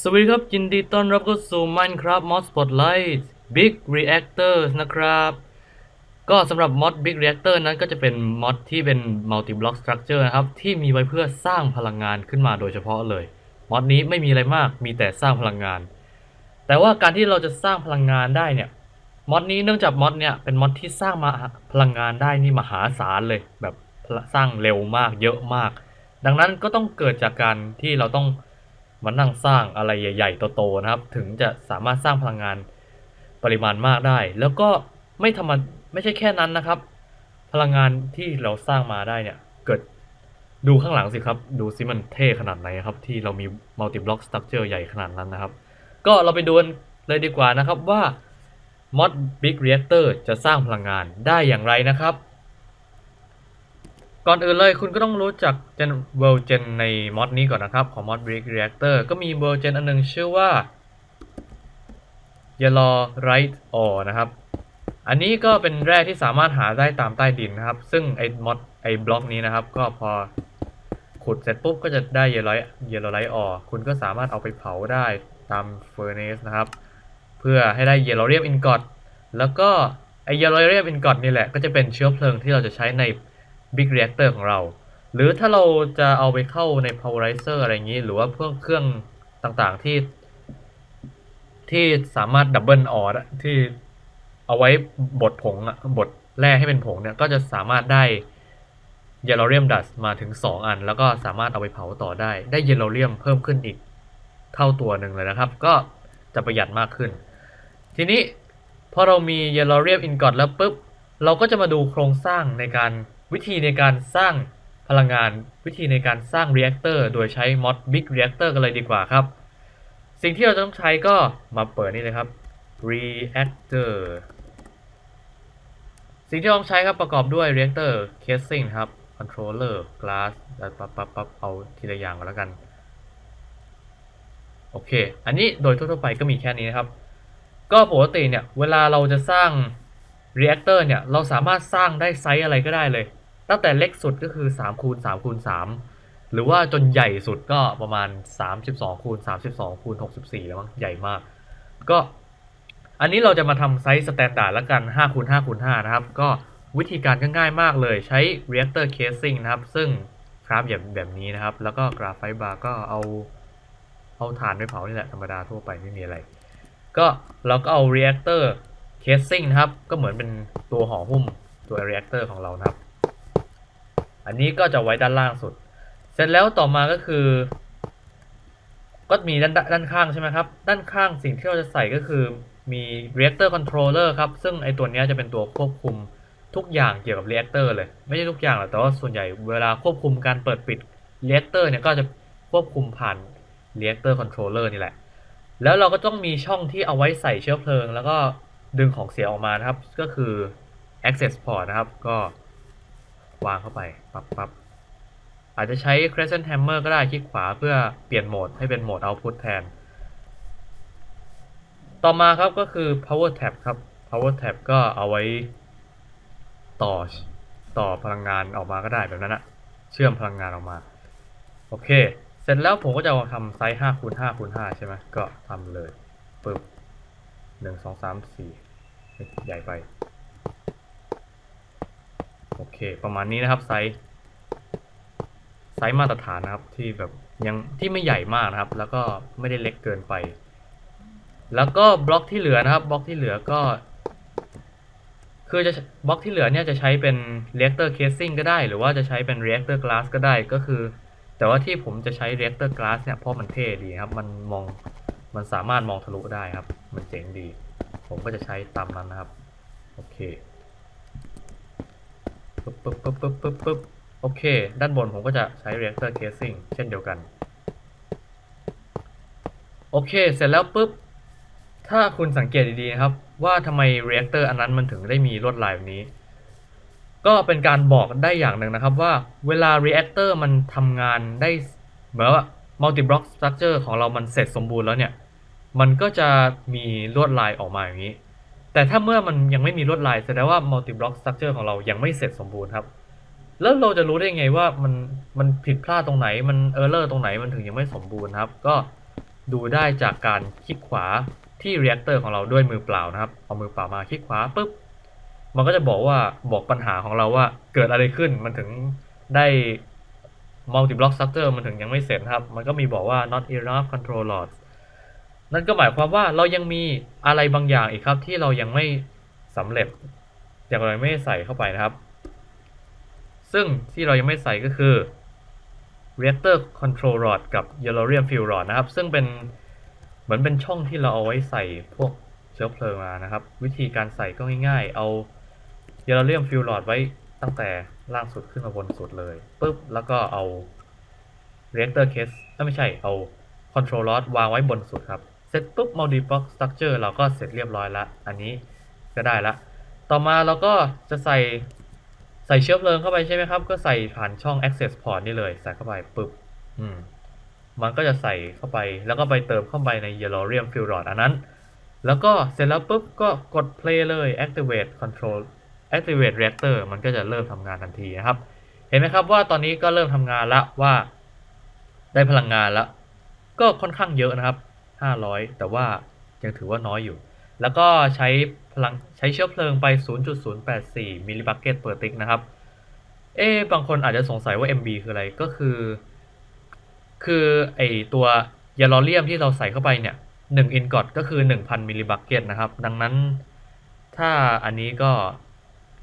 สวัสดีครับยินดีต้อนรับเข้าสู่ Minecraft Mod Spotlight Big Reactor นะครับ ก็สำหรับ mod Big Reactor นั้นก็จะเป็น mod ที่เป็น Multi Block Structure นะครับ ที่มีไว้เพื่อสร้างพลังงานขึ้นมาโดยเฉพาะเลย mod นี้ไม่มีอะไรมากมีแต่สร้างพลังงาน แต่ว่าการที่เราจะสร้างพลังงานได้เนี่ยมอดนี้เนื่องจากมอดเนี่ยเป็นมอดที่สร้างมาพลังงานได้นี่มหาศาลเลย แบบสร้างเร็วมากเยอะมาก ดังนั้นก็ต้องเกิดจากการที่เราต้อง มานั่งสร้างอะไรใหญ่ ๆ โตๆนะครับ ถึงจะสามารถสร้างพลังงานปริมาณมากได้ แล้วก็ไม่ธรรมไม่ใช่แค่นั้นนะครับ พลังงานที่เราสร้างมาได้เนี่ยเกิดดูข้างหลังสิครับ ดูสิมันเท่ขนาดไหนครับ ที่เรามีมัลติบล็อกสตรัคเจอร์ใหญ่ขนาดนั้นนะครับ ก็เราไปดูกันเลยดีกว่านะครับว่า Mod Big Reactor จะสร้างพลังงานได้อย่างไรนะครับ ก่อนอื่นเลยคุณก็ต้องรู้จัก Gen World Gen ในมอดนี้ก่อนนะครับของ Mod Big Reactor ก็มี World Gen อันหนึงชื่อว่า Yellow Right Ore นะครับ อันนี้ก็เป็นแร่ที่สามารถหาได้ตามใต้ดินนะครับ ซึ่งไอ้มอดไอ้บล็อกนี้นะครับ ก็พอขุดเสร็จปุ๊บก็จะได้ Yellow Yellow Right Ore คุณก็สามารถเอาไปเผาได้ตาม Furnace นะครับ เพื่อให้ได้เยลโลเรียมอินกอตแล้วก็ไอเยลโลเรียมอินกอตนี่แหละก็จะเป็นเชื้อเพลิงที่เราจะใช้ใน Big Reactor ของเรา หรือถ้าเราจะเอาไปเข้าใน Powerizer อะไรอย่างนี้ หรือว่าเพวกเครื่องต่างๆที่ ที่สามารถดับเบิลออร์ที่เอาไว้บดผงอะบดแร่ให้เป็นผงเนี่ย ก็จะสามารถได้เยลโลเรียมดัสมาถึง 2 อัน แล้วก็สามารถเอาไปเผาต่อได้ ได้เยลโลเรียมเพิ่มขึ้นอีกเท่าตัวหนึ่งเลยนะครับ ก็จะประหยัดมากขึ้น ทีนี้พอเรามีเยลโลเรียมอินกอตแล้วปุ๊บ เราก็จะมาดูโครงสร้างในการ วิธีในการสร้างพลังงาน วิธีในการสร้างเรีแอคเตอร์โดยใช้ mod big reactor กันเลยดีกว่าครับ สิ่งที่เราจะต้องใช้ก็มาเปิดนี่เลยครับ reactor สิ่งที่ต้องใช้ครับประกอบด้วย reactor casing ครับ controller glass แล้วปั๊บปั๊บปั๊บเอาทีละอย่างก่อนแล้วกัน โอเค อันนี้โดยทั่วๆไปก็มีแค่นี้นะครับ ก็ปกติเนี่ย เวลาเราจะสร้าง reactor เนี่ย เราสามารถสร้างได้ไซส์อะไรก็ได้เลย ตั้งแต่เล็กสุดก็คือ3คูณ3คูณ3หรือว่าจนใหญ่สุดก็ประมาณ 32คูณ32คูณ64 แล้วมั้งใหญ่มาก ก็อันนี้เราจะมาทำไซส์สแตนดาร์ดแล้วกัน5คูณ5คูณ5นะครับ ก็วิธีการก็ง่ายมากเลยใช้ reactor casing นะครับ ซึ่งคราฟแบบแบบนี้นะครับ แล้วก็กราฟไฟบาร์ก็เอาเอาถ่านไปเผานี่แหละธรรมดาทั่วไปไม่มีอะไร ก็เราก็เอา reactor casing นะครับ ก็เหมือนเป็นตัวห่อหุ้มตัว reactor ของเรานะครับ อันนี้ก็จะไว้ด้านล่างสุด เสร็จแล้วต่อมาก็คือ ก็มีด้านด้านข้างใช่ไหมครับ ด้านข้างสิ่งที่เราจะใส่ก็คือมี reactor controller ครับ ซึ่งไอตัวนี้จะเป็นตัวควบคุมทุกอย่างเกี่ยวกับ reactor เลย ไม่ใช่ทุกอย่างหรอกแต่ว่าส่วนใหญ่เวลาควบคุมการเปิดปิด reactor เนี่ยก็จะควบคุมผ่าน reactor controller นี่แหละ แล้วเราก็ต้องมีช่องที่เอาไว้ใส่เชื้อเพลิง แล้วก็ดึงของเสียออกมานะครับ ก็คือ access port นะครับ ก็ วางเข้าไปปับปับอาจจะใช้ crescent hammer ก็ได้คลิกขวาเพื่อเปลี่ยนโหมดให้เป็นโหมด output แทน ต่อมาครับก็คือ power tab ครับ power tab ก็เอาไว้ต่อต่อพลังงานออกมาก็ได้แบบนั้นนะเชื่อมพลังงานออกมา โอเค เสร็จแล้วผมก็จะทำไซส์5คูณ5คูณ5ใช่ไหมก็ทำเลยปึ๊บหนึ่งสองสามสี่ใหญ่ไป โอเค ประมาณนี้นะครับไซส์ไซส์มาตรฐานนะครับที่แบบยังที่ไม่ใหญ่มากนะครับ แล้วก็ไม่ได้เล็กเกินไป แล้วก็บล็อกที่เหลือนะครับบล็อกที่เหลือก็คือจะบล็อกที่เหลือเนี่ยจะใช้เป็น reactor casing ก็ได้ หรือว่าจะใช้เป็น reactor glass ก็ได้ก็คือ แต่ว่าที่ผมจะใช้ reactor glass เนี่ยเพราะมันเท่ดีครับ มันมองมันสามารถมองทะลุได้ครับ มันเจ๋งดี ผมก็จะใช้ตามนั้นนะครับ โอเค ปึ๊บปึ๊บปึ๊บปึ๊บปึ๊บปึ๊บโอเค ด้านบนผมก็จะใช้ reactor casing เช่นเดียวกัน โอเค เสร็จแล้วปุ๊บ ถ้าคุณสังเกตดีๆนะครับ ว่าทำไม reactor อันนั้นมันถึงได้มีลวดลายแบบนี้ ก็เป็นการบอกได้อย่างหนึ่งนะครับว่าเวลา reactor มันทำงานได้เหมือนว่า multi block structure ของเรามันเสร็จสมบูรณ์แล้วเนี่ย มันก็จะมีลวดลายออกมาอย่างนี้ แต่ถ้าเมื่อมันยังไม่มีลวดลายแสดงว่า multi block structure ของเรายังไม่เสร็จสมบูรณ์ครับ แล้วเราจะรู้ได้ไงว่ามันมันผิดพลาดตรงไหนมัน error ตรงไหนมันถึงยังไม่สมบูรณ์ครับ ก็ดูได้จากการคลิกขวาที่ reactor ของเราด้วยมือเปล่านะครับ เอามือเปล่ามาคลิกขวาปุ๊บมันก็จะบอกว่าบอกปัญหาของเราว่าเกิดอะไรขึ้นมันถึงได้ multi block structure มันถึงยังไม่เสร็จครับ มันก็มีบอกว่า not enough control lots นั่นก็หมายความว่าเรายังมีอะไรบางอย่างอีกครับ ที่เรายังไม่สำเร็จยังเราไม่ใส่เข้าไปนะครับ ซึ่งที่เรายังไม่ใส่ก็คือ reactor control rod กับ yellorium fuel rod นะครับ ซึ่งเป็นเหมือนเป็นช่องที่เราเอาไว้ใส่พวกเชื้อเพลิงมานะครับ วิธีการใส่ก็ง่ายๆ เอา yellorium fuel rod ไว้ตั้งแต่ล่างสุดขึ้นมาบนสุดเลยปุ๊บแล้วก็เอา reactor case เอ้ยไม่ใช่เอา control rod วางไว้บนสุดครับ ร็จปุ๊บ multi block structure เราก็เสร็จเรียบร้อยละอันนี้ก็ได้ละ ต่อมาเราก็จะใส่ใส่เชื้อเพลิงเข้าไปใช่ไหมครับ ก็ใส่ผ่านช่อง access port นี่เลย ใส่เข้าไปปึ๊บอืมมันก็จะใส่เข้าไป แล้วก็ไปเติมเข้าไปใน yellorium fuel rod อันนั้น แล้วก็เสร็จแล้วปุ๊บก็กด play เลย activate control activate reactor มันก็จะเริ่มทำงานทันทีนะครับ เห็นไหมครับว่าตอนนี้ก็เริ่มทำงานล้วว่า ได้พลังงานล้วก็ค่อนข้างเยอะนะครับ 500 แต่ว่ายังถือว่าน้อยอยู่ แล้วก็ใช้พลังใช้เชื้อเพลิงไป 0.084 มิลลิบักเก็ตเปอร์ติกนะครับ เอ๊บางคนอาจจะสงสัยว่า MB คืออะไร ก็คือ คือไอตัวยาลอเรียมที่เราใส่เข้าไปเนี่ย1อินกอตก็คือ 1,000 มิลลิบักเก็ตนะครับ ดังนั้นถ้าอันนี้ก็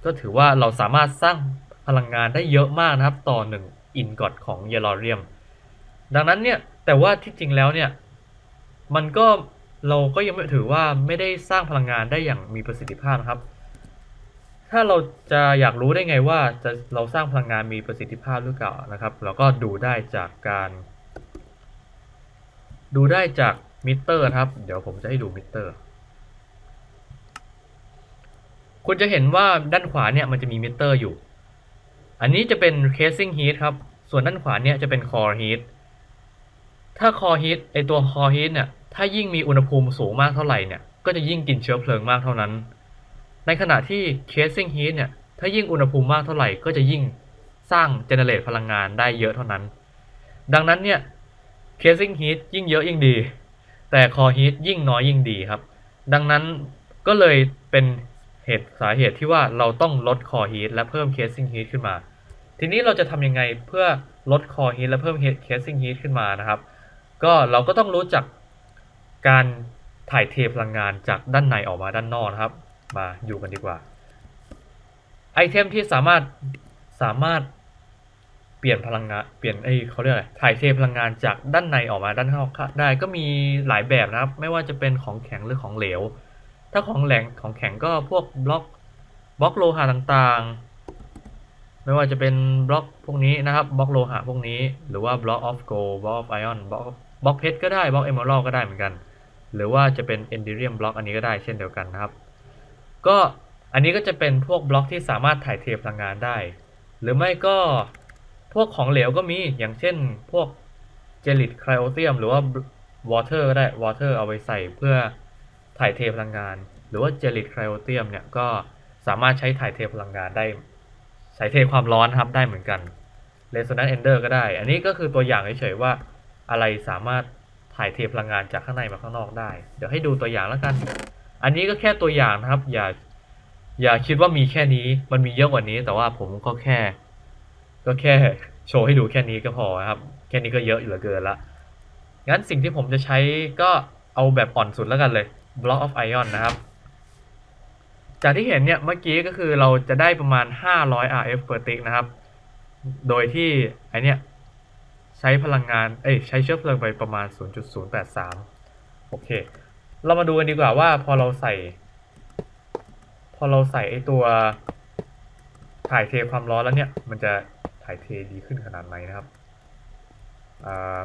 ก็ถือว่าเราสามารถสร้างพลังงานได้เยอะมากนะครับ ต่อ 1 อินกอตของยาลอเรียม ดังนั้นเนี่ย แต่ว่าที่จริงแล้วเนี่ย มันก็เราก็ยังไม่ถือว่าไม่ได้สร้างพลังงานได้อย่างมีประสิทธิภาพนะครับ ถ้าเราจะอยากรู้ได้ไงว่าจะเราสร้างพลังงานมีประสิทธิภาพหรือเปล่านะครับ เราก็ดูได้จากการ ดูได้จากมิเตอร์นะครับ เดี๋ยวผมจะให้ดูมิเตอร์ คุณจะเห็นว่าด้านขวาเนี่ยมันจะมีมิเตอร์อยู่ อันนี้จะเป็น casing heat ครับ ส่วนด้านขวาเนี่ยจะเป็น core heat ถ้า core heat ไอตัว core heat เนี่ย ถ้ายิ่งมีอุณหภูมิสูงมากเท่าไหร่เนี่ย ก็จะยิ่งกินเชื้อเพลิงมากเท่านั้น ในขณะที่ casing heat เนี่ย ถ้ายิ่งอุณหภูมิมากเท่าไหร่ ก็จะยิ่งสร้าง generate พลังงานได้เยอะเท่านั้น ดังนั้นเนี่ย casing heat ยิ่งเยอะยิ่งดี แต่ core heat ยิ่งน้อยยิ่งดีครับ ดังนั้นก็เลยเป็นเหตุสาเหตุที่ว่าเราต้องลด core heat และเพิ่ม casing heat ขึ้นมา ทีนี้เราจะทำยังไงเพื่อลด core heat และเพิ่ม casing heat ขึ้นมานะครับ ก็เราก็ต้องรู้จักการถ่ายเทพลังงานจากด้านในออกมาด้านนอกนะครับ มาอยู่กันดีกว่า ไอเทมที่สามารถสามารถเปลี่ยนพลังงานเปลี่ยนไอเขาเรียกอะไรถ่ายเทพลังงานจากด้านในออกมาด้านนอกได้ก็มีหลายแบบนะครับ ไม่ว่าจะเป็นของแข็งหรือของเหลว ถ้าของแหลงของแข็งก็พวกบล็อกบล็อกโลหะต่างๆ ไม่ว่าจะเป็นบล็อกพวกนี้นะครับบล็อกโลหะพวกนี้ หรือว่าบล็อกออฟโกลบล็อกออฟไอออนบล็อก บล็อกเพชรก็ได้บล็อกเอมเมอรัลก็ได้เหมือนกัน หรือว่าจะเป็นเอนดิเรียมบล็อกอันนี้ก็ได้เช่นเดียวกันนะครับ ก็อันนี้ก็จะเป็นพวกบล็อกที่สามารถถ่ายเทพลังงานได้ หรือไม่ก็พวกของเหลวก็มีอย่างเช่นพวกเจลิตไคลโอเทียมหรือว่าวอเตอร์ก็ได้วอเตอร์เอาไปใส่เพื่อถ่ายเทพลังงาน หรือว่าเจลิตไคลโอเทียมเนี่ยก็สามารถใช้ถ่ายเทพลังงานได้ใช้เทความร้อนครับได้เหมือนกัน Resonance Ender ก็ได้ อันนี้ก็คือตัวอย่างเฉยๆว่า อะไรสามารถถ่ายเทพลังงานจากข้างในมาข้างนอกได้ เดี๋ยวให้ดูตัวอย่างแล้วกัน อันนี้ก็แค่ตัวอย่างนะครับ อย่าอย่าคิดว่ามีแค่นี้ มันมีเยอะกว่านี้ แต่ว่าผมก็แค่ ก็แค่โชว์ให้ดูแค่นี้ก็พอครับ แค่นี้ก็เยอะอยู่เหลือเกินละ งั้นสิ่งที่ผมจะใช้ก็เอาแบบอ่อนสุดแล้วกันเลย Block of Ion นะครับ จากที่เห็นเนี่ยเมื่อกี้ก็คือเราจะได้ประมาณ 500 RF per tick นะครับ โดยที่ไอเนี้ย ใช้พลังงาน เอ้ยใช้เชื้อเพลิงไปประมาณ 0.083 โอเค เรามาดูกันดีกว่าว่าพอเราใส่ พอเราใส่ไอตัวถ่ายเทความร้อนแล้วเนี่ย มันจะถ่ายเทดีขึ้นขนาดไหนนะครับ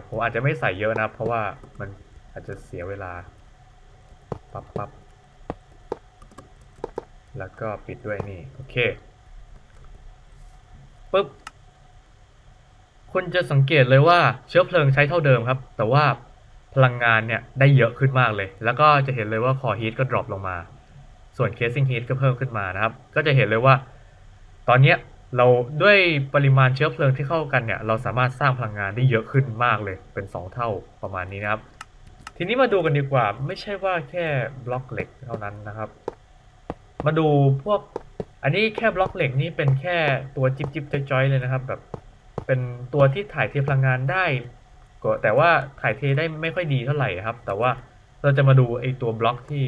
ผมอาจจะไม่ใส่เยอะนะเพราะว่ามันอาจจะเสียเวลา ปับปับแล้วก็ปิดด้วยนี่ โอเคปุ๊บ คุณจะสังเกตเลยว่าเชื้อเพลิงใช้เท่าเดิมครับ แต่ว่าพลังงานเนี่ยได้เยอะขึ้นมากเลย แล้วก็จะเห็นเลยว่าคอฮีทก็ดรอปลงมา ส่วนเคสซิ่งฮีทก็เพิ่มขึ้นมานะครับ ก็จะเห็นเลยว่า ตอนเนี้ยเราด้วยปริมาณเชื้อเพลิงที่เข้ากันเนี่ย เราสามารถสร้างพลังงานได้เยอะขึ้นมากเลย เป็น 2 เท่าประมาณนี้นะครับ ทีนี้มาดูกันดีกว่า ไม่ใช่ว่าแค่บล็อกเหล็กเท่านั้นนะครับ มาดูพวก อันนี้แค่บล็อกเหล็กนี่เป็นแค่ตัวจิบจิบจอยๆเลยนะครับ แบบ เป็นตัวที่ถ่ายเทพลังงานได้ก็แต่ว่าถ่ายเทได้ไม่ค่อยดีเท่าไหร่ครับ แต่ว่าเราจะมาดูไอ้ตัวบล็อกที่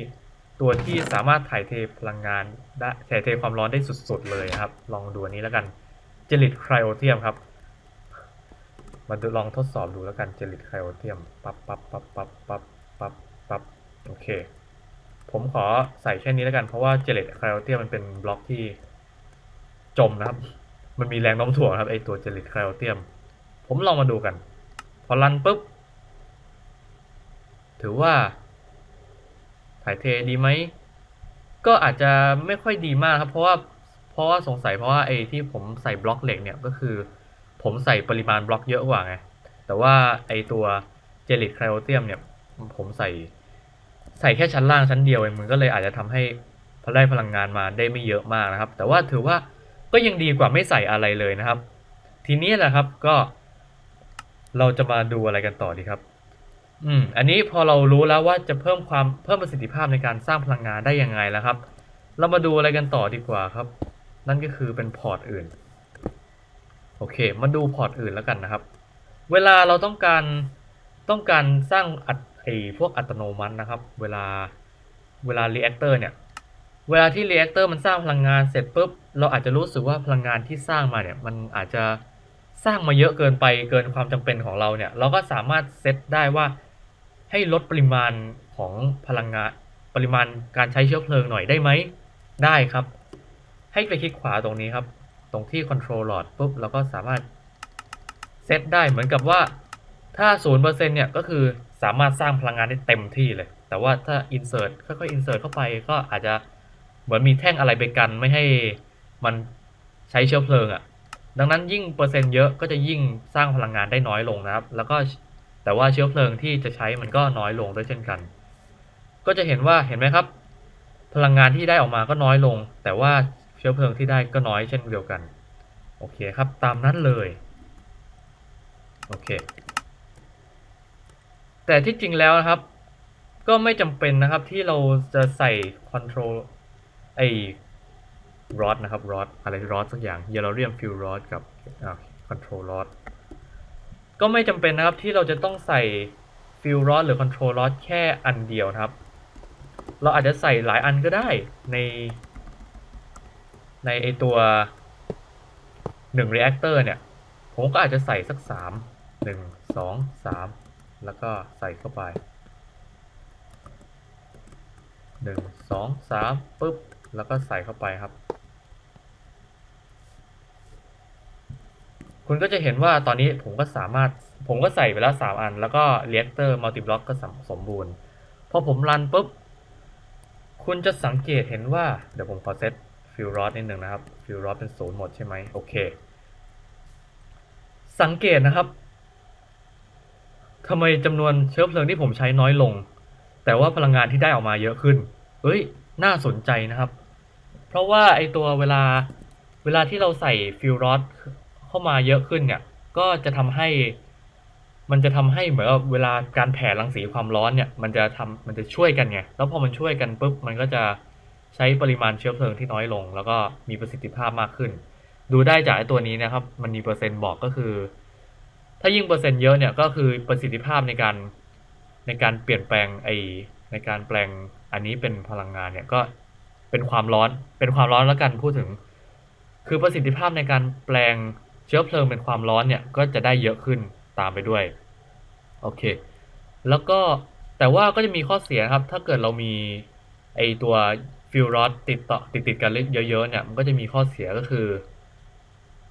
ตัวที่สามารถถ่ายเทพลังงานได้ถ่ายเทความร้อนได้สุด ๆ เลยครับ ลองดูอันนี้แล้วกันเจลิตไครโอเทียมครับ มาดูลองทดสอบดูแล้วกันเจลิตไคโอเทียมปั๊บปั๊บปั๊บปั๊บปั๊บปั๊บปั๊บโอเค ผมขอใส่แค่นี้แล้วกันเพราะว่าเจลิตไคโอเทียมมันเป็นบล็อกที่จมนะครับ มันมีแรงโน้มถ่วงครับไอตัวเจลิตไคโอเทียม ผมลองมาดูกัน พอรันปุ๊บ ถือว่า ถ่ายเทดีไหม ก็อาจจะไม่ค่อยดีมากครับ เพราะว่าเพราะว่าสงสัยเพราะว่าไอที่ผมใส่บล็อกเหล็กเนี่ยก็คือ ผมใส่ปริมาณบล็อกเยอะกว่าไง แต่ว่าไอตัวเจลิตไคลโอเทียมเนี่ยผมใส่ใส่แค่ชั้นล่างชั้นเดียวเองมันก็เลยอาจจะทำให้พได้พลังงานมาได้ไม่เยอะมากนะครับ แต่ว่าถือว่า ก็ยังดีกว่าไม่ใส่อะไรเลยนะครับ ทีนี้แหละครับก็ เราจะมาดูอะไรกันต่อดีครับ อืม อันนี้พอเรารู้แล้วว่าจะเพิ่มความเพิ่มประสิทธิภาพในการสร้างพลังงานได้ยังไงแล้วครับ เรามาดูอะไรกันต่อดีกว่าครับ นั่นก็คือเป็นพอร์ตอื่น โอเค มาดูพอร์ตอื่นแล้วกันนะครับ เวลาเราต้องการต้องการสร้างอัดไอพวกอัตโนมัตินะครับ เวลาเวลา reactor เนี่ย เวลาที่ reactor มันสร้างพลังงานเสร็จปุ๊บ เราอาจจะรู้สึกว่าพลังงานที่สร้างมาเนี่ย มันอาจจะสร้างมาเยอะเกินไปเกินความจำเป็นของเราเนี่ย เราก็สามารถเซตได้ว่าให้ลดปริมาณของพลังงานปริมาณการใช้เชื้อเพลิงหน่อยได้ไหม ได้ครับ ให้ไปคลิกขวาตรงนี้ครับ ตรงที่ control load ปุ๊บเราก็สามารถเซตได้เหมือนกับว่าถ้า 0%เนี่ยก็คือสามารถสร้างพลังงานได้เต็มที่เลย แต่ว่าถ้า insert ค่อยๆ insert เข้าไปก็อาจจะ เหมือนมีแท่งอะไรไปกันไม่ให้มันใช้เชื้อเพลิงอะ่ะ ดังนั้นยิ่งเปอร์เซ็นต์เยอะก็จะยิ่งสร้างพลังงานได้น้อยลงนะครับ แล้วก็แต่ว่าเชื้อเพลิงที่จะใช้มันก็น้อยลงด้วยเช่นกัน ก็จะเห็นว่าเห็นไหมครับ พลังงานที่ได้ออกมาก็น้อยลง แต่ว่าเชื้อเพลิงที่ได้ก็น้อยเช่นเดียวกัน โอเคครับ ตามนั้นเลย โอเค แต่ที่จริงแล้วนะครับ ก็ไม่จำเป็นนะครับที่เราจะใส่ control ไอ้ rod นะครับ rod อะไร rod สักอย่าง yellorium fuel rod กับคอ่า control rod ก็ไม่จำเป็นนะครับที่เราจะต้องใส่ fuel rod หรือ control rod แค่อันเดียวนะครับ เราอาจจะใส่หลายอันก็ได้ใน ในไอตัวหนึ่ง reactor เนี่ย ผมก็อาจจะใส่สักสามหนึ่งสองสามแล้วก็ใส่เข้าไปหนึ่งสองสามปุ๊บ แล้วก็ใส่เข้าไปครับ คุณก็จะเห็นว่าตอนนี้ผมก็สามารถผมก็ใส่ไปแล้วสามอัน แล้วก็ reactor multi block ก็สมสมบูรณ์ พอผมรันปุ๊บ คุณจะสังเกตเห็นว่า เดี๋ยวผมขอเซตฟิลรอดนิดนึงนะครับ ฟิลรอดเป็นศูนย์หมดใช่ไหมโอเค สังเกตนะครับทำไมจำนวนเชื้อเพลิงที่ผมใช้น้อยลง แต่ว่าพลังงานที่ได้ออกมาเยอะขึ้น เอ้ย น่าสนใจนะครับ เพราะว่าไอตัวเวลาเวลาที่เราใส่ฟิลรอดเข้ามาเยอะขึ้นเนี่ย ก็จะทำให้ มันจะทำให้เหมือนเวลาการแผ่รังสีความร้อนเนี่ย มันจะทำมันจะช่วยกันไง แล้วพอมันช่วยกันปุ๊บ มันก็จะใช้ปริมาณเชื้อเพลิงที่น้อยลง แล้วก็มีประสิทธิภาพมากขึ้น ดูได้จากไอตัวนี้นะครับ มันมีเปอร์เซ็นต์บอกก็คือ ถ้ายิ่งเปอร์เซ็นต์เยอะเนี่ย ก็คือประสิทธิภาพในการในการเปลี่ยนแปลงไอในการแปลง อันนี้เป็นพลังงานเนี่ยก็เป็นความร้อน เป็นความร้อนแล้วกันพูดถึง คือประสิทธิภาพในการแปลงเชื้อเพลิงเป็นความร้อนเนี่ยก็จะได้เยอะขึ้นตามไปด้วย โอเค แล้วก็แต่ว่าก็จะมีข้อเสียครับ ถ้าเกิดเรามีไอตัวฟิลรอดติดต่อติดติดกันเยอะๆเนี่ย มันก็จะมีข้อเสียก็คือ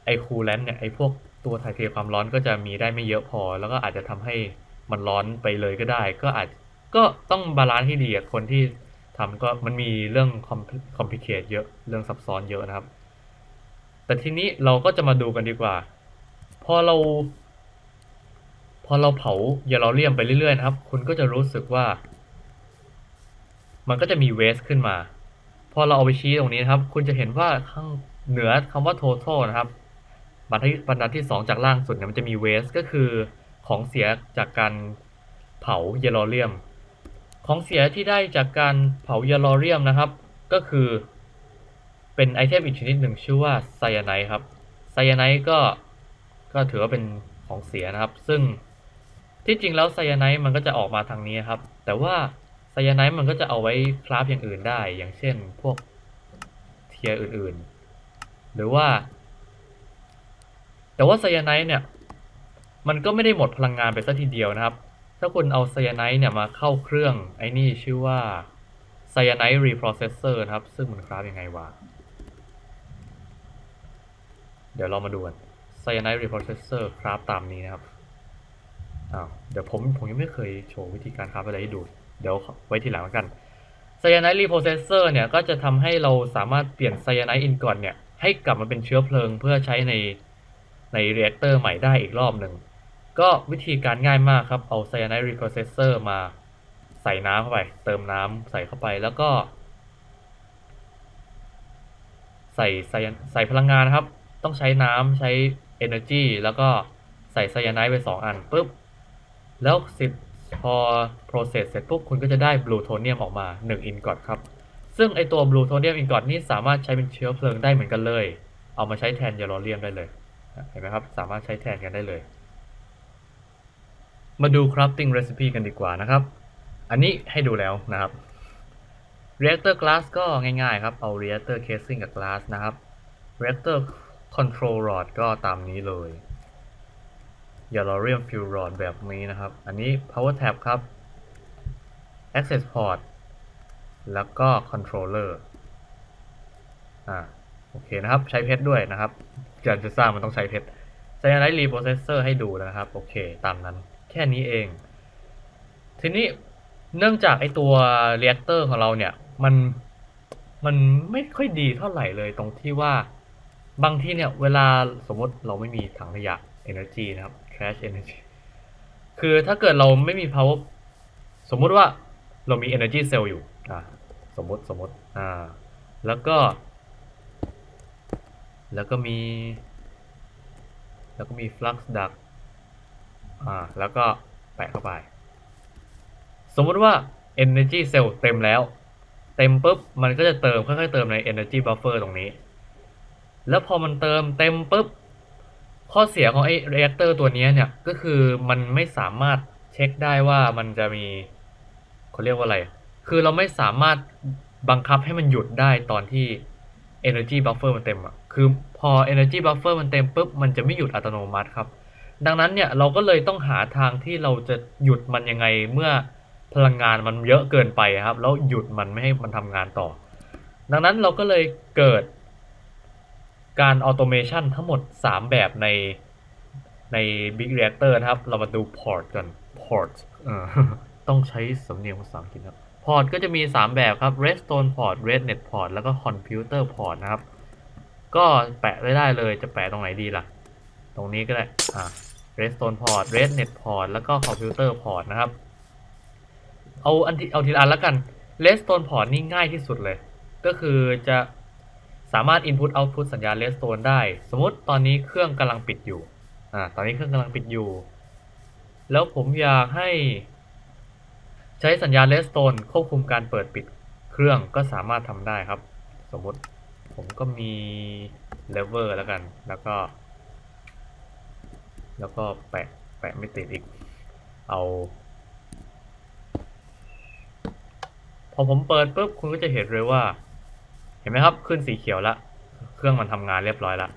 ไอคูลแลนต์เนี่ยไอพวกตัวถ่ายเทความร้อนก็จะมีได้ไม่เยอะพอ แล้วก็อาจจะทำให้มันร้อนไปเลยก็ได้ ก็อาจ ก็ต้องบาลานซ์ให้ดีอะคนที่ทำก็มันมีเรื่องคอมพลิเคทเยอะเรื่องซับซ้อนเยอะนะครับ แต่ทีนี้เราก็จะมาดูกันดีกว่า พอเรา พอเราเผาเยลลเรียมไปเรื่อยๆนะครับ คุณก็จะรู้สึกว่า มันก็จะมีเวสขึ้นมา พอเราเอาไปชี้ตรงนี้นะครับ คุณจะเห็นว่าข้างเหนือคำว่า total นะครับบรรทัดบรรทัดที่ 2 จากล่างสุดเนี่ยมันจะมี waste ก็คือของเสียจากการเผาเยลโลเรียม ของเสียที่ได้จากการเผาเยลโลเรียมนะครับ ก็คือเป็นไอเทมอีกชนิดหนึ่งชื่อว่าไซยาไนครับไซยาไนก็ก็ถือว่าเป็นของเสียนะครับ ซึ่งที่จริงแล้วไซยาไนมันก็จะออกมาทางนี้ครับ แต่ว่าไซยาไนมันก็จะเอาไว้คราฟอย่างอื่นได้ อย่างเช่นพวกเทียอื่นๆ หรือว่า แต่ว่าไซยาไนเนี่ยมันก็ไม่ได้หมดพลังงานไปซะทีเดียวนะครับ ถ้าคุณเอาไซยาไนด์เนี่ยมาเข้าเครื่องไอ้นี่ชื่อว่าไซยาไนด์รีโปรเซสเซอร์ครับ ซึ่งมันคราฟยังไงวะ เดี๋ยวเรามาดูกันไซยาไนด์รีโปรเซสเซอร์คราฟตามนี้นะครับอ้าวเดี๋ยวผมผมยังไม่เคยโชว์วิธีการคราฟอะไรให้ดู เดี๋ยวไว้ทีหลังแล้วกันไซยาไนด์รีโปรเซสเซอร์เนี่ยก็จะทำให้เราสามารถเปลี่ยนไซยาไนด์อินก่อนเนี่ยให้กลับมาเป็นเชื้อเพลิงเพื่อใช้ในในเรีแอคเตอร์ใหม่ได้อีกรอบหนึ่ง ก็วิธีการง่ายมากครับ เอาไซยาไนด์รีโปรเซสเซอร์มาใส่น้ำเข้าไป เติมน้ำใส่เข้าไปแล้วก็ ใส่ใส่ใส่พลังงานนะครับ ต้องใช้น้ำใช้ energy แล้วก็ใส่ไซยาไนด์ไปสองอันปุ๊บ แล้วสิพอ process เสร็จปุ๊บคุณก็จะได้ blue tonium ออกมา1 ingot ครับ ซึ่งไอตัว blue tonium ingot นี่สามารถใช้เป็นเชื้อเพลิงได้เหมือนกันเลย เอามาใช้แทนยาโลเรียมได้เลย เห็นไหมครับ สามารถใช้แทนกันได้เลย มาดู crafting recipe กันดีกว่านะครับ อันนี้ให้ดูแล้วนะครับ reactor glass ก็ง่ายๆครับ เอา reactor casing กับ glass นะครับ reactor control rod ก็ตามนี้เลย y a l o r i u m fuel rod แบบนี้นะครับ อันนี้ power tab ครับ access port แล้วก็ controller อ่าโอเคนะครับ ใช้เพชรด้วยนะครับการจะสร้างมันต้องใช้เพชร Cyanide reprocessor ให้ดูนะครับ โอเค ตามนั้น แค่นี้เอง ทีนี้เนื่องจากไอตัว reactor ของเราเนี่ย มันมันไม่ค่อยดีเท่าไหร่เลยตรงที่ว่าบางที่เนี่ยเวลาสมมติเราไม่มีถังขยะ energy นะครับ trash energy คือถ้าเกิดเราไม่มี power สมมุติว่าเรามี energy cell อยู่อ่าสมมติสมมติอ่าแล้วก็ แล้วก็มี แล้วก็มี flux duct อ่าแล้วก็แปะเข้าไป สมมติว่า energy cell เต็มแล้ว เต็มปุ๊บ มันก็จะเติมค่อยๆเติมใน energy buffer ตรงนี้ แล้วพอมันเติมเต็มปุ๊บ ข้อเสียของไอ้ reactor ตัวนี้เนี่ย ก็คือมันไม่สามารถเช็คได้ว่ามันจะมีเขาเรียกว่าอะไร คือเราไม่สามารถบังคับให้มันหยุดได้ตอนที่ energy buffer มันเต็มอะคือพอ energy buffer มันเต็มปุ๊บ มันจะไม่หยุดอัตโนมัติครับ ดังนั้นเนี่ยเราก็เลยต้องหาทางที่เราจะหยุดมันยังไงเมื่อพลังงานมันเยอะเกินไปครับ แล้วหยุดมันไม่ให้มันทำงานต่อ ดังนั้นเราก็เลยเกิดการออโตเมชันทั้งหมด 3 แบบในใน Big Reactor นะครับ เรามาดู port กัน port เออต้องใช้สำเนียงภาษาอังกฤษครับ port ก็จะมี 3 แบบครับ redstone port rednet port แล้วก็ computer port นะครับ ก็แปะได้ได้เลย จะแปะตรงไหนดีล่ะ ตรงนี้ก็ได้ อ่า redstone port rednet port แล้วก็ computer port นะครับ เอาอันที่เอาทีละอันแล้วกัน redstone port นี่ง่ายที่สุดเลย ก็คือจะสามารถ input output สัญญาณ redstone ได้ สมมติตอนนี้เครื่องกำลังปิดอยู่ อ่า ตอนนี้เครื่องกำลังปิดอยู่ แล้วผมอยากให้ ใช้สัญญาณ redstone ควบคุมการเปิดปิดเครื่องก็สามารถทำได้ครับ สมมติผมก็มี lever แล้วกัน แล้วก็ แล้วก็แปะแปะไม่ติดอีก เอา พอผมเปิดปุ๊บคุณก็จะเห็นเลยว่า เห็นไหมครับขึ้นสีเขียวละ เครื่องมันทำงานเรียบร้อยละ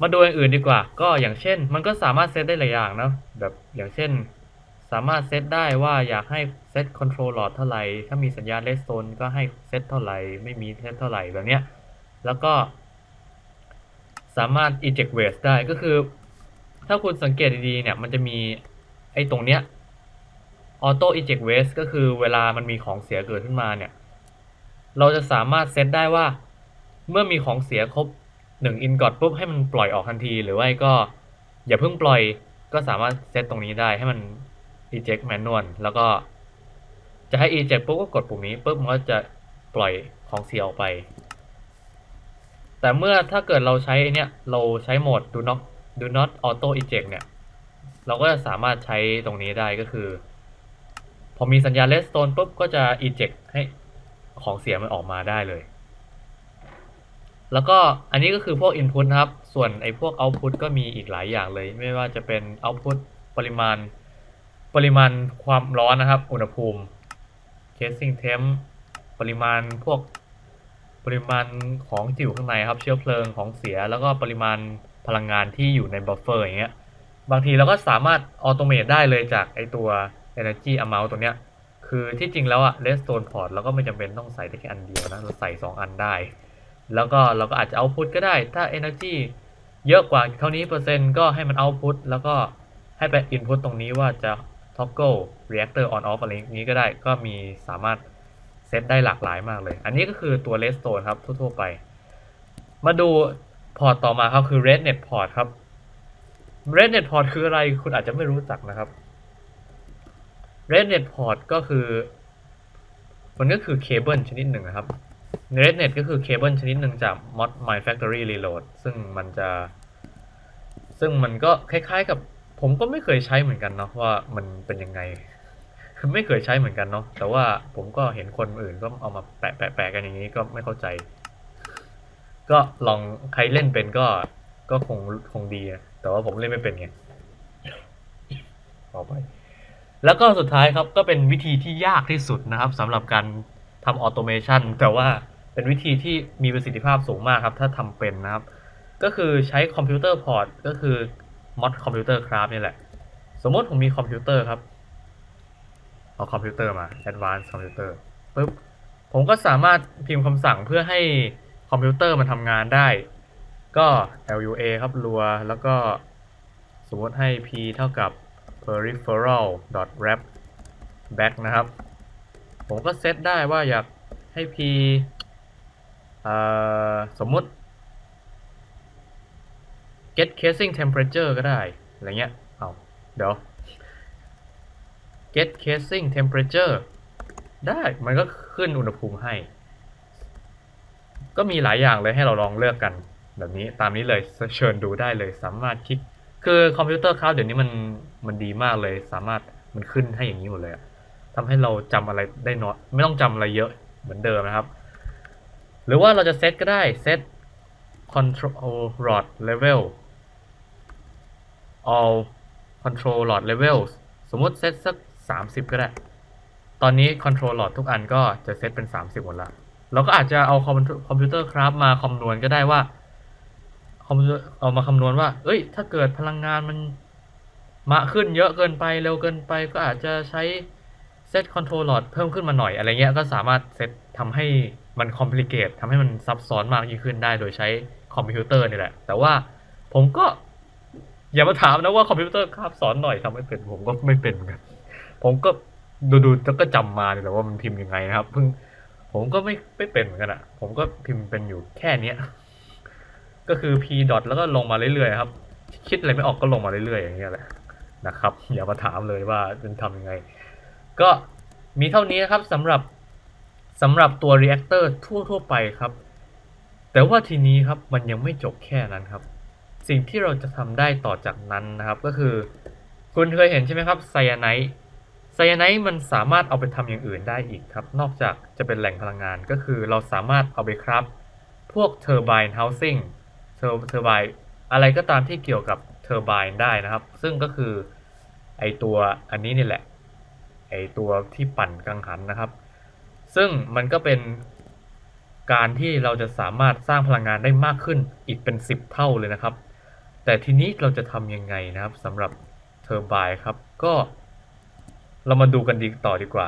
มาดูอย่างอื่นดีกว่า ก็อย่างเช่น มันก็สามารถเซตได้หลายอย่างนะแบบอย่างเช่น สามารถเซตได้ว่าอยากให้เซตคอนโทรลลอดเท่าไหร่ ถ้ามีสัญญาณเลสโซนก็ให้เซตเท่าไหร่ ไม่มีเซตเท่าไหร่แบบเนี้ย แล้วก็ สามารถ eject waste ได้ก็คือ ถ้าคุณสังเกตดีๆเนี่ย มันจะมีไอ้ตรงเนี้ย auto eject waste ก็คือเวลามันมีของเสียเกิดขึ้นมาเนี่ย เราจะสามารถเซตได้ว่า เมื่อมีของเสียครบหนึ่ง ingot ปุ๊บให้มันปล่อยออกทันทีหรือว่าก็อย่าเพิ่งปล่อยก็สามารถเซตตรงนี้ได้ให้มัน eject manual แล้วก็จะให้ eject ปุ๊บก็กดปุ่มนี้ปุ๊บมันก็จะปล่อยของเสียออกไป แต่เมื่อถ้าเกิดเราใช้ไอ้เนี้ยเราใช้โหมด do not do not auto eject เนี่ย เราก็จะสามารถใช้ตรงนี้ได้ก็คือ พอมีสัญญาณ redstone ปุ๊บก็จะ eject ให้ของเสียมันออกมาได้เลย แล้วก็อันนี้ก็คือพวก input นะครับ ส่วนไอ้พวก output ก็มีอีกหลายอย่างเลย ไม่ว่าจะเป็น output ปริมาณ ปริมาณความร้อนนะครับ อุณหภูมิ casing temp ปริมาณพวก ปริมาณของที่อยู่ข้างในครับเชื้อเพลิงของเสียแล้วก็ปริมาณพลังงานที่อยู่ในบัฟเฟอร์อย่างเงี้ยบางทีเราก็สามารถออโตเมตได้เลยจากไอตัว energy amount ตัวเนี้ยคือที่จริงแล้วอะ redstone port เราก็ไม่จำเป็นต้องใส่ได้แค่อันเดียวนะเราใส่ 2 อันได้ แล้วก็เราก็อาจจะ output ก็ได้ถ้า energy เยอะกว่าเท่านี้เปอร์เซ็นต์ก็ให้มัน output แล้วก็ให้ไป input ตรงนี้ว่าจะ toggle reactor on off อะไรอย่างนี้ก็ได้ก็มีสามารถ เซตได้หลากหลายมากเลย อันนี้ก็คือตัว redstone ครับ ทั่วๆไป มาดูพอร์ตต่อมาครับคือ rednet port ครับ rednet port คืออะไรคุณอาจจะไม่รู้จักนะครับ rednet port ก็คือมันก็คือเคเบิลชนิดหนึ่งนะครับ rednet ก็คือเคเบิลชนิดหนึ่งจาก mod my factory reload ซึ่งมันจะ ซึ่งมันก็คล้ายๆกับผมก็ไม่เคยใช้เหมือนกันเนาะว่ามันเป็นยังไง คือไม่เคยใช้เหมือนกันเนาะแต่ว่าผมก็เห็นคนอื่นก็เอามาแปะแปะแปะกันอย่างนี้ก็ไม่เข้าใจ ก็ลองใครเล่นเป็นก็ก็คงคงดีนะแต่ว่าผมเล่นไม่เป็นไงต่อไป แล้วก็สุดท้ายครับก็เป็นวิธีที่ยากที่สุดนะครับสำหรับการทำออโตเมชันแต่ว่าเป็นวิธีที่มีประสิทธิภาพสูงมากครับ ถ้าทำเป็นนะครับ ก็คือใช้คอมพิวเตอร์พอร์ตก็คือมอดคอมพิวเตอร์ครับนี่แหละ สมมติผมมีคอมพิวเตอร์ครับ เอาคอมพิวเตอร์มา Advanced คอมพิวเตอร์ปุ๊บผมก็สามารถพิมพ์คำสั่งเพื่อให้คอมพิวเตอร์มันทำงานได้ ก็ lua ครับรัว แล้วก็สมมติให้ p เท่ากับ peripheral wrap back นะครับ ผมก็เซตได้ว่าอยากให้ p สมมติ get casing temperature ก็ได้ อะไรเงี้ย เอา เดี๋ยว get casing temperature ได้มันก็ขึ้นอุณหภูมิให้ ก็มีหลายอย่างเลยให้เราลองเลือกกัน แบบนี้ตามนี้เลยเชิญดูได้เลยสามารถคลิก คือคอมพิวเตอร์คลาวเดี๋ยวนี้มันมันดีมากเลย สามารถมันขึ้นให้อย่างนี้หมดเลยอะทำให้เราจำอะไรได้น้อยไม่ต้องจำอะไรเยอะเหมือนเดิมนะครับ หรือว่าเราจะเซตก็ได้เซต control rod level all control rod levels สมมติเซตสัก 30 ก็ได้ ตอนนี้ control rod ทุกอันก็จะเซตเป็น 30 หมดละ เราก็อาจจะเอาคอมพิวเตอร์ครับมาคำนวณก็ได้ว่าคอมพิวเตอร์เอามาคำนวณว่า เอ้ย ถ้าเกิดพลังงานมันมาขึ้นเยอะเกินไปเร็วเกินไปก็อาจจะใช้เซตคอนโทรลลอดเพิ่มขึ้นมาหน่อยอะไรเงี้ยก็สามารถเซตทำให้มันคอมพลีเคททำให้มันซับซ้อนมากยิ่งขึ้นได้โดยใช้คอมพิวเตอร์นี่แหละ แต่ว่าผมก็อย่ามาถามนะว่าคอมพิวเตอร์ครับสอนหน่อยทำไม่เป็นผมก็ไม่เป็นเหมือนกัน ผมก็ดูดูแล้วก็จำมาแต่ว่ามันพิมพ์ยังไงนะครับ เพิ่งผมก็ไม่ไม่เป็นเหมือนกันอะผมก็พิมพ์เป็นอยู่แค่เนี้ยก็คือ p ดอทแล้วก็ลงมาเรื่อยๆครับ คิดอะไรไม่ออกก็ลงมาเรื่อยๆอย่างเงี้ยแหละนะครับ อย่ามาถามเลยว่าเป็นทำยังไง ก็มีเท่านี้นะครับสำหรับสำหรับตัว reactor ทั่วๆไปครับ แต่ว่าทีนี้ครับมันยังไม่จบแค่นั้นครับ สิ่งที่เราจะทำได้ต่อจากนั้นนะครับ ก็คือ คุณเคยเห็นใช่ไหมครับไซยาไนท์ ไซยาไนท์มันสามารถเอาไปทำอย่างอื่นได้อีกครับ นอกจากจะเป็นแหล่งพลังงานก็คือเราสามารถเอาไปครับ พวกเทอร์ i บ e เฮาสิ่งเทอร์เทอร์ i บอะไรก็ตามที่เกี่ยวกับเทอร์ i บน์ได้นะครับ ซึ่งก็คือไอตัวอันนี้นี่แหละไอตัวที่ปั่นกังหันนะครับ ซึ่งมันก็เป็นการที่เราจะสามารถสร้างพลังงานได้มากขึ้นอีกเป็น 10 เท่าเลยนะครับ แต่ทีนี้เราจะทำยังไงนะครับสำหรับเทอร์ไบ i ครับ ก็ เรามาดูกันดีต่อดีกว่า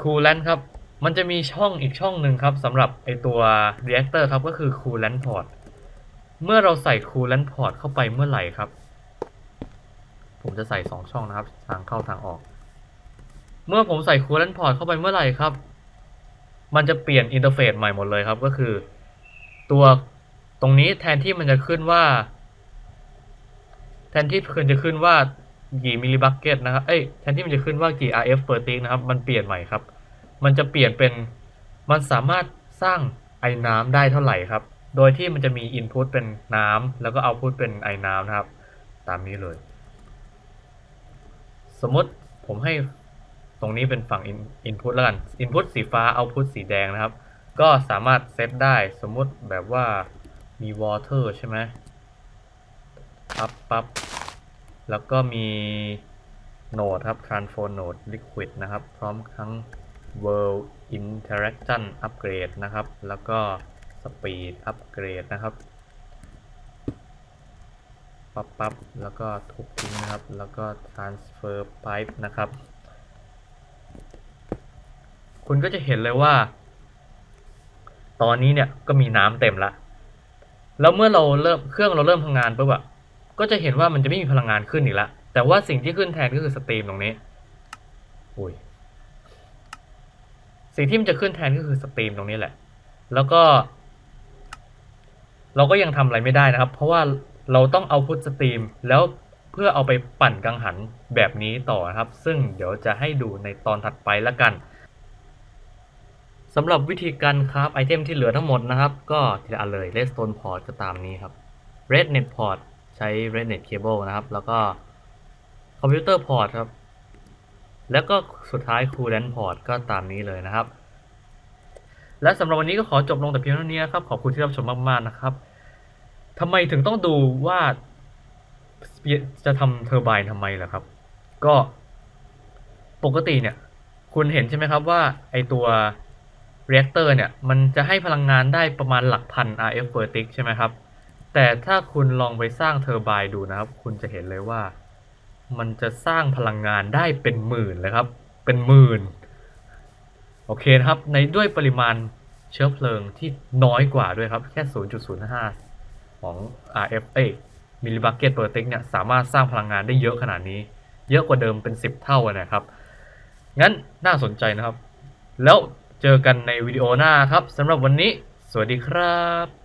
Coolant ครับ มันจะมีช่องอีกช่องหนึ่งครับสำหรับไอตัว reactor ครับก็คือ Coolant port เมื่อเราใส่ Coolant port เข้าไปเมื่อไหร่ครับ ผมจะใส่ 2 ช่องนะครับ ทางเข้าทางออก เมื่อผมใส่ Coolant port เข้าไปเมื่อไหร่ครับ มันจะเปลี่ยนอินเทอร์เฟซใหม่หมดเลยครับก็คือ ตัวตรงนี้แทนที่มันจะขึ้นว่า แทนที่ควรจะขึ้นว่า กี่มิลลิบักเก็ตนะครับ เอ้ยแทนที่มันจะขึ้นว่ากี่ RF per tick นะครับ มันเปลี่ยนใหม่ครับ มันจะเปลี่ยนเป็น มันสามารถสร้างไอ้น้ำได้เท่าไหร่ครับ โดยที่มันจะมี input เป็นน้ำแล้วก็ output เป็นไอ้น้ำนะครับ ตามนี้เลย สมมติผมให้ตรงนี้เป็นฝั่ง input แล้วกัน input สีฟ้า output สีแดงนะครับ ก็สามารถเซตได้ สมมติแบบว่ามี water ใช่ไหมปั๊บปั๊บ แล้วก็มี node ครับ transfer node liquid นะครับ พร้อมทั้ง world interaction upgrade นะครับ แล้วก็ speed upgrade นะครับ ปั๊บป๊บแล้วก็ทุบทิ้งนะครับ แล้วก็ transfer pipe นะครับ คุณก็จะเห็นเลยว่า ตอนนี้เนี่ยก็มีน้ำเต็มละ แล้วเมื่อเราเริ่มเครื่องเราเริ่มทำงานปุ๊บอะ ก็จะเห็นว่ามันจะไม่มีพลังงานขึ้นอีกละแต่ว่าสิ่งที่ขึ้นแทนก็คือสตรีมตรงนี้อุ้ยสิ่งที่มันจะขึ้นแทนก็คือสตรีมตรงนี้แหละ แล้วก็ เราก็ยังทำอะไรไม่ได้นะครับ เพราะว่าเราต้องเอาพุทสตรีมแล้วเพื่อเอาไปปั่นกังหันแบบนี้ต่อนะครับ ซึ่งเดี๋ยวจะให้ดูในตอนถัดไปละกันสำหรับวิธีการคราฟไอเทมที่เหลือทั้งหมดนะครับ ก็ทีละอันเลย Redstone Port ก็ตามนี้ครับ Rednet Port ใช้ Rednet Cable นะครับ แล้วก็ Computer Port ครับ แล้วก็สุดท้าย Coolant Port ก็ตามนี้เลยนะครับ และสำหรับวันนี้ก็ขอจบลงแต่เพียงเท่านี้ครับ ขอบคุณที่รับชมมากๆนะครับทำไมถึงต้องดูว่าจะทำเทอร์ไบน์ทำไมล่ะครับ ก็ปกติเนี่ย คุณเห็นใช่ไหมครับว่าไอตัว reactor เนี่ย มันจะให้พลังงานได้ประมาณหลักพัน RF vertex ใช่ไหมครับ แต่ถ้าคุณลองไปสร้างเทอร์ไบน์ดูนะครับ คุณจะเห็นเลยว่า มันจะสร้างพลังงานได้เป็นหมื่นเลยครับ เป็นหมื่น โอเคนะครับ ในด้วยปริมาณเชื้อเพลิงที่น้อยกว่าด้วยครับ แค่ 0.05 ของ RF เอ้ยมิลลิบักเก็ตเปอร์เต็กเนี่ยสามารถสร้างพลังงานได้เยอะขนาดนี้ เยอะกว่าเดิมเป็น 10 เท่าเลยนะครับ งั้นน่าสนใจนะครับ แล้วเจอกันในวิดีโอหน้าครับสำหรับวันนี้ สวัสดีครับ